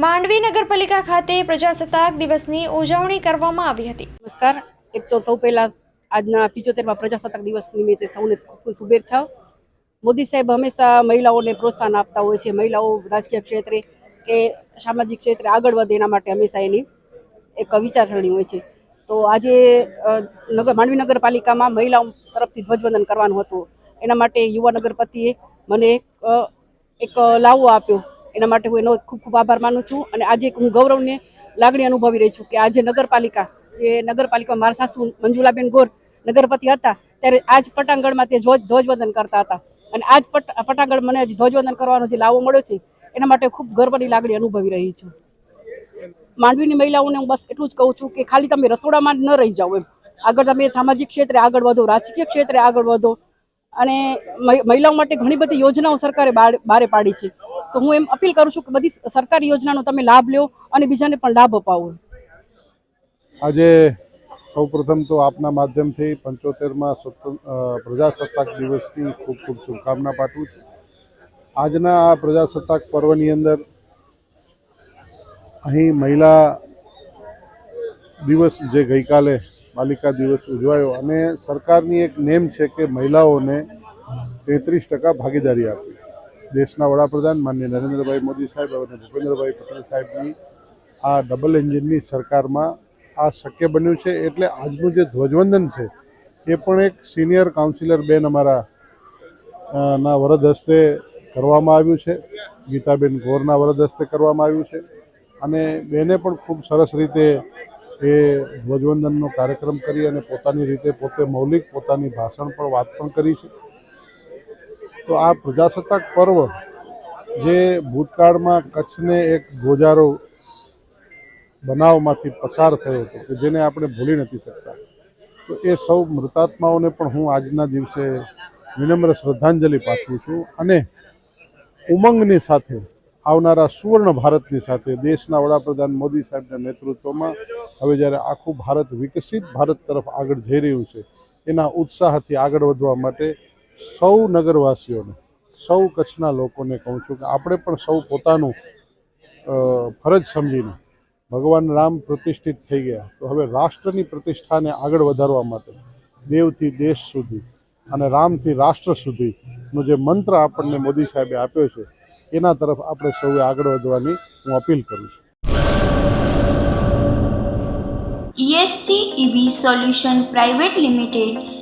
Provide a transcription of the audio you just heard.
માંડવી નગરપાલિકા ખાતે પ્રજાસત્તાક દિવસની ઉજવણી કરવામાં આવી હતી. નમસ્કાર. એક તો સૌ પહેલા આજના પિચોતેરમાં પ્રજાસત્તાક દિવસ નિમિત્તે સૌને શુભેચ્છાઓ. મોદી સાહેબ હંમેશા મહિલાઓને પ્રોત્સાહન આપતા હોય છે. મહિલાઓ રાજકીય ક્ષેત્રે કે સામાજિક ક્ષેત્રે આગળ વધે એના માટે હંમેશા એની એક વિચારસરણી હોય છે. તો આજે નગર, માંડવી નગરપાલિકામાં મહિલાઓ તરફથી ધ્વજવંદન કરવાનું હતું. એના માટે યુવા નગરપતિએ મને એક લાવો આપ્યો. એના માટે હું એનો ખૂબ ખૂબ આભાર માનું છું અને આજે એક હું ગૌરવને લાગણી અનુભવી રહી છું કે આજે નગરપાલિકા, જે નગરપાલિકા મારા સાસુ મંજુલાબેન ગોર નગરપતિ હતા, ત્યારે આજ પટાંગણમાં તે ધ્વજ, ધ્વજવંદન કરતા હતા. અને આજ પટ પટાંગણ મને આજે ધ્વજવંદન કરવાનો જે લાવો મળ્યો છે, એના માટે ખૂબ ગર્વની લાગણી અનુભવી રહી છું. માંડવીની મહિલાઓને હું બસ એટલું જ કહું છું કે ખાલી તમે રસોડામાં ન રહી જાઓ એમ. આગળ તમે સામાજિક ક્ષેત્રે આગળ વધો, રાજકીય ક્ષેત્રે આગળ વધો. અને મહિ- મહિલાઓ માટે ઘણી બધી યોજનાઓ સરકારે બારે પાડી છે. તો હું એમ અપીલ કરું છું કે બધી સરકારી યોજનાનો તમે લાભ લ્યો અને બીજાને પણ લાભ અપાવો. આજે સૌપ્રથમ તો આપના માધ્યમથી પંચોતેરમાં પ્રજાસત્તાક દિવસની ખૂબ ખૂબ શુભકામના પાઠવું છું. આજના આ પ્રજાસત્તાક પર્વની અંદર અહીં મહિલા દિવસ જે ગઈકાલે બાલિકા દિવસ ઉજવાયો અને સરકારની એક નેમ છે કે મહિલાઓને તેત્રીસ ટકા ભાગીદારી આપી. દેશના વડાપ્રધાન માન્ય નરેન્દ્રભાઈ મોદી સાહેબ અને ભૂપેન્દ્રભાઈ પટેલ સાહેબની આ ડબલ એન્જિનની સરકારમાં આ શક્ય બન્યું છે એટલે આજનું જે ધ્વજવંદન છે, એ પણ એક સિનિયર કાઉન્સિલર બેન અમારા ના વરદ હસ્તે કરવામાં આવ્યું છે. ગીતાબેન ગોરના વરદ હસ્તે કરવામાં આવ્યું છે. અને બેને પણ ખૂબ સરસ રીતે એ ધ્વજવંદનનો કાર્યક્રમ કરી અને પોતાની રીતે પોતે મૌલિક, પોતાની ભાષણ પણ વાત પણ કરી છે. તો આ પ્રજાસત્તાક પર્વ જે ભૂતકાળમાં કચ્છને એક ગોજારો બનાવમાંથી પસાર થયો હતો કે જેને આપણે ભૂલી નથી શકતા. તો એ સૌ મૃતાત્માઓને પણ હું આજના દિવસે વિનમ્ર શ્રદ્ધાંજલિ પાઠવું છું અને ઉમંગની સાથે આવનારા સુવર્ણ ભારતની સાથે દેશના વડાપ્રધાન મોદી સાહેબના નેતૃત્વમાં હવે જ્યારે આખું ભારત વિકસિત ભારત તરફ આગળ જઈ રહ્યું છે, એના ઉત્સાહથી આગળ વધવા માટે સૌ નગરવાસીઓને, સૌ કચ્છના લોકોને કહું છું કે આપણે પણ સૌ પોતાનું ફરજ સમજીને ભગવાન રામ પ્રતિષ્ઠિત થઈ ગયા. તો હવે રાષ્ટ્રની પ્રતિષ્ઠાને આગળ વધારવા માટે દેવથી દેશ સુધી અને રામથી રાષ્ટ્ર સુધીનો જે મંત્ર આપણને મોદી સાહેબે આપ્યો છે, એના તરફ આપણે સૌએ આગળ વધવાની હું અપીલ કરું છું. ESG EV solution private limited